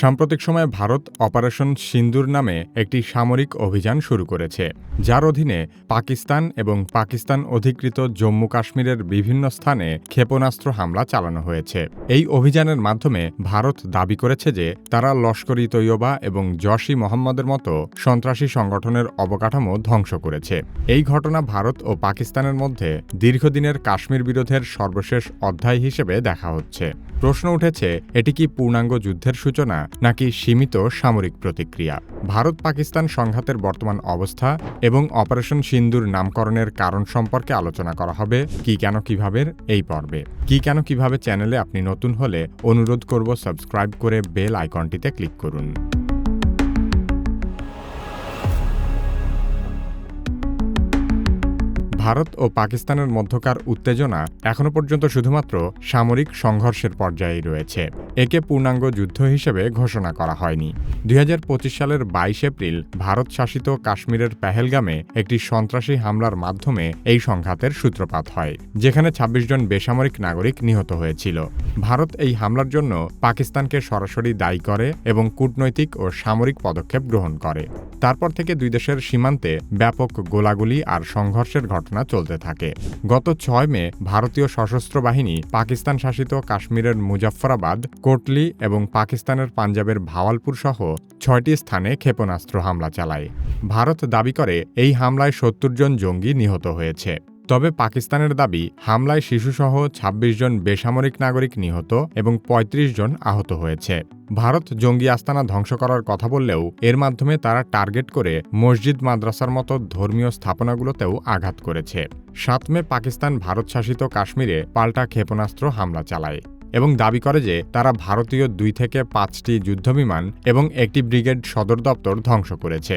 সাম্প্রতিক সময়ে ভারত অপারেশন সিন্দুর নামে একটি সামরিক অভিযান শুরু করেছে। যার অধীনে পাকিস্তান এবং পাকিস্তান অধিকৃত জম্মু কাশ্মীরের বিভিন্ন স্থানে ক্ষেপণাস্ত্র হামলা চালানো হয়েছে। এই অভিযানের মাধ্যমে ভারত দাবি করেছে যে তারা লস্করি তৈয়বা এবং জশি মোহাম্মদের মতো সন্ত্রাসী সংগঠনের অবকাঠামো ধ্বংস করেছে। এই ঘটনা ভারত ও পাকিস্তানের মধ্যে দীর্ঘদিনের কাশ্মীর বিরোধের সর্বশেষ অধ্যায় হিসেবে দেখা হচ্ছে। প্রশ্ন উঠেছে, এটি কি পূর্ণাঙ্গ যুদ্ধের সূচনা? নাকি সীমিত সামরিক প্রতিক্রিয়া? ভারত পাকিস্তান সংঘাতের বর্তমান অবস্থা এবং অপারেশন সিন্দুর নামকরণের কারণ সম্পর্কে আলোচনা করা হবে কি কেন কীভাবে এই পর্বে। কি কেন কীভাবে চ্যানেলে আপনি নতুন হলে অনুরোধ করব সাবস্ক্রাইব করে বেল আইকনটিতে ক্লিক করুন। ভারত ও পাকিস্তানের মধ্যকার উত্তেজনা এখনও পর্যন্ত শুধুমাত্র সামরিক সংঘর্ষের পর্যায়েই রয়েছে। একে পূর্ণাঙ্গ যুদ্ধ হিসেবে ঘোষণা করা হয়নি। দুই হাজার পঁচিশ সালের বাইশ এপ্রিল ভারত শাসিত কাশ্মীরের পেহেলগামে একটি সন্ত্রাসী হামলার মাধ্যমে এই সংঘাতের সূত্রপাত হয়, যেখানে ২৬ জন বেসামরিক নাগরিক নিহত হয়েছিল। ভারত এই হামলার জন্য পাকিস্তানকে সরাসরি দায়ী করে এবং কূটনৈতিক ও সামরিক পদক্ষেপ গ্রহণ করে। তারপর থেকে দুই দেশের সীমান্তে ব্যাপক গোলাগুলি আর সংঘর্ষের ঘটনা চলতে থাকে। গত ছয় মে ভারতীয় সশস্ত্র বাহিনী পাকিস্তান শাসিত কাশ্মীরের মুজাফরাবাদ কোটলি এবং পাকিস্তানের পাঞ্জাবের ভাওয়ালপুর সহ ছয়টি স্থানে ক্ষেপণাস্ত্র হামলা চালায়। ভারত দাবি করে, এই হামলায় সত্তর জন জঙ্গি নিহত হয়েছে। তবে পাকিস্তানের দাবি, হামলায় শিশুসহ ২৬ জন বেসামরিক নাগরিক নিহত এবং ৩৫ জন আহত হয়েছে। ভারত জঙ্গি আস্তানা ধ্বংস করার কথা বললেও এর মাধ্যমে তারা টার্গেট করে মসজিদ, মাদ্রাসার মতো ধর্মীয় স্থাপনাগুলোতেও আঘাত করেছে। সাত মে পাকিস্তান ভারত শাসিত কাশ্মীরে পাল্টা ক্ষেপণাস্ত্র হামলা চালায় এবং দাবি করে যে তারা ভারতীয় দুই থেকে পাঁচটি যুদ্ধবিমান এবং একটি ব্রিগেড সদর দপ্তর ধ্বংস করেছে।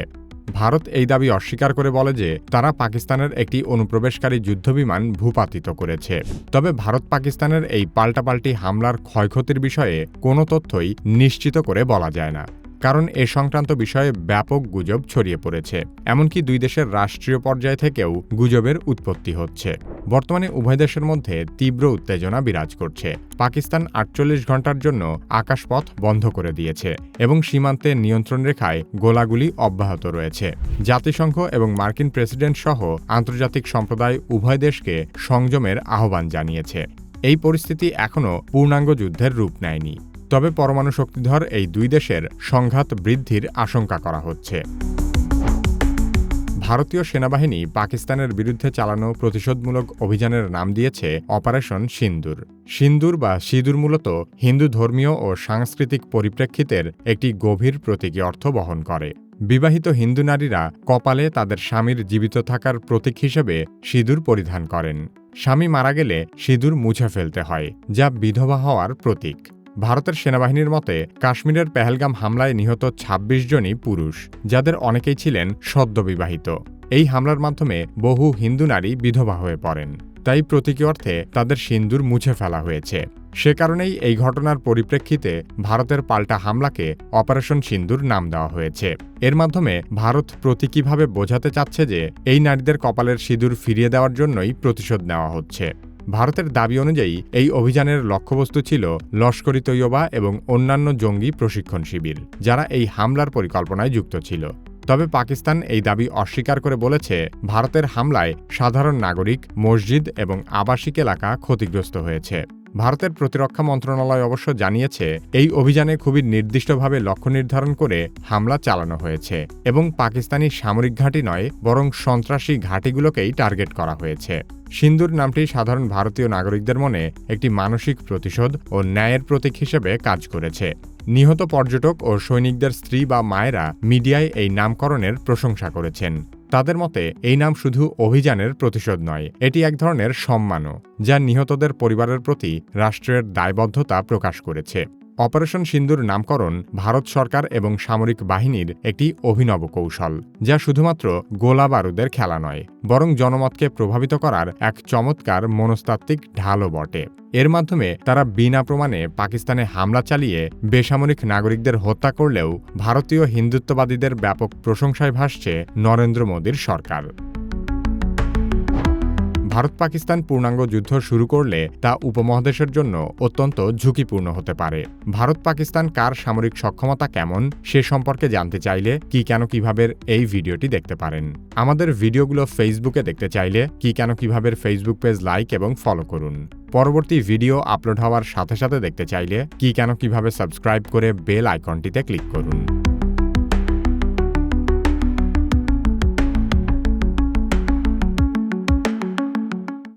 ভারত এই দাবি অস্বীকার করে বলে যে তারা পাকিস্তানের একটি অনুপ্রবেশকারী যুদ্ধবিমান ভূপাতিত করেছে। তবে ভারত পাকিস্তানের এই পাল্টাপাল্টি হামলার ক্ষয়ক্ষতির বিষয়ে কোনো তথ্যই নিশ্চিত করে বলা যায় না। কারণ এ সংক্রান্ত বিষয়ে ব্যাপক গুজব ছড়িয়ে পড়েছে। এমনকি দুই দেশের রাষ্ট্রীয় পর্যায় থেকেও গুজবের উৎপত্তি হচ্ছে। বর্তমানে উভয় দেশের মধ্যে তীব্র উত্তেজনা বিরাজ করছে। পাকিস্তান আটচল্লিশ ঘণ্টার জন্য আকাশপথ বন্ধ করে দিয়েছে এবং সীমান্তে নিয়ন্ত্রণ রেখায় গোলাগুলি অব্যাহত রয়েছে। জাতিসংঘ এবং মার্কিন প্রেসিডেন্ট সহ আন্তর্জাতিক সম্প্রদায় উভয় দেশকে সংযমের আহ্বান জানিয়েছে। এই পরিস্থিতি এখনও পূর্ণাঙ্গ যুদ্ধের রূপ নেয়নি। তবে পরমাণু শক্তিধর এই দুই দেশের সংঘাত বৃদ্ধির আশঙ্কা করা হচ্ছে। ভারতীয় সেনাবাহিনী পাকিস্তানের বিরুদ্ধে চালানো প্রতিশোধমূলক অভিযানের নাম দিয়েছে অপারেশন সিন্দুর। সিন্দুর বা সিঁদুর মূলত হিন্দু ধর্মীয় ও সাংস্কৃতিক পরিপ্রেক্ষিতের একটি গভীর প্রতীকী অর্থ বহন করে। বিবাহিত হিন্দু নারীরা কপালে তাদের স্বামীর জীবিত থাকার প্রতীক হিসেবে সিঁদুর পরিধান করেন। স্বামী মারা গেলে সিঁদুর মুছে ফেলতে হয়, যা বিধবা হওয়ার প্রতীক। ভারতের সেনাবাহিনীর মতে, কাশ্মীরের পেহেলগাম হামলায় নিহত ২৬ জনই পুরুষ, যাদের অনেকেই ছিলেন সদ্যবিবাহিত এই হামলার মাধ্যমে বহু হিন্দু নারী বিধবা হয়ে পড়েন। তাই প্রতীকী অর্থে তাদের সিন্দুর মুছে ফেলা হয়েছে। সে কারণেই এই ঘটনার পরিপ্রেক্ষিতে ভারতের পাল্টা হামলাকে অপারেশন সিন্দুর নাম দেওয়া হয়েছে। এর মাধ্যমে ভারত প্রতীকীভাবে বোঝাতে চাচ্ছে যে, এই নারীদের কপালের সিঁদুর ফিরিয়ে দেওয়ার জন্যই প্রতিশোধ নেওয়া হচ্ছে। ভারতের দাবি অনুযায়ী, এই অভিযানের লক্ষ্যবস্তু ছিল লস্করি তৈয়বা এবং অন্যান্য জঙ্গি প্রশিক্ষণ শিবির, যারা এই হামলার পরিকল্পনায় যুক্ত ছিল। তবে পাকিস্তান এই দাবি অস্বীকার করে বলেছে, ভারতের হামলায় সাধারণ নাগরিক, মসজিদ এবং আবাসিক এলাকা ক্ষতিগ্রস্ত হয়েছে। ভারতের প্রতিরক্ষা মন্ত্রণালয় অবশ্য জানিয়েছে, এই অভিযানে খুবই নির্দিষ্টভাবে লক্ষ্য নির্ধারণ করে হামলা চালানো হয়েছে এবং পাকিস্তানি সামরিক ঘাঁটি নয়, বরং সন্ত্রাসী ঘাঁটিগুলোকেই টার্গেট করা হয়েছে। সিন্দুর নামটি সাধারণ ভারতীয় নাগরিকদের মনে একটি মানসিক প্রতিশোধ ও ন্যায়ের প্রতীক হিসেবে কাজ করেছে। নিহত পর্যটক ও সৈনিকদের স্ত্রী বা মায়েরা মিডিয়ায় এই নামকরণের প্রশংসা করেছেন। তাদের মতে, এই নাম শুধু অভিযানের প্রতিশোধ নয়, এটি এক ধরনের সম্মানও, যা নিহতদের পরিবারের প্রতি রাষ্ট্রের দায়বদ্ধতা প্রকাশ করেছে। অপারেশন সিন্দুর নামকরণ ভারত সরকার এবং সামরিক বাহিনীর একটি অভিনব কৌশল, যা শুধুমাত্র গোলা বারুদের খেলা নয়, বরং জনমতকে প্রভাবিত করার এক চমৎকার মনস্তাত্ত্বিক ঢালও বটে। এর মাধ্যমে তারা বিনা প্রমাণে পাকিস্তানে হামলা চালিয়ে বেসামরিক নাগরিকদের হত্যা করলেও ভারতীয় হিন্দুত্ববাদীদের ব্যাপক প্রশংসায় ভাসছে নরেন্দ্র মোদীর সরকার। ভারত পাকিস্তান পূর্ণাঙ্গ যুদ্ধ শুরু করলে তা উপমহাদেশের জন্য অত্যন্ত ঝুঁকিপূর্ণ হতে পারে। ভারত পাকিস্তান কার সামরিক সক্ষমতা কেমন, সে সম্পর্কে জানতে চাইলে কি কেন কীভাবে এই ভিডিওটি দেখতে পারেন। আমাদের ভিডিওগুলো ফেসবুকে দেখতে চাইলে কি কেন কীভাবে ফেসবুক পেজ লাইক এবং ফলো করুন। পরবর্তী ভিডিও আপলোড হওয়ার সাথে সাথে দেখতে চাইলে কি কেন কীভাবে সাবস্ক্রাইব করে বেল আইকনটিতে ক্লিক করুন।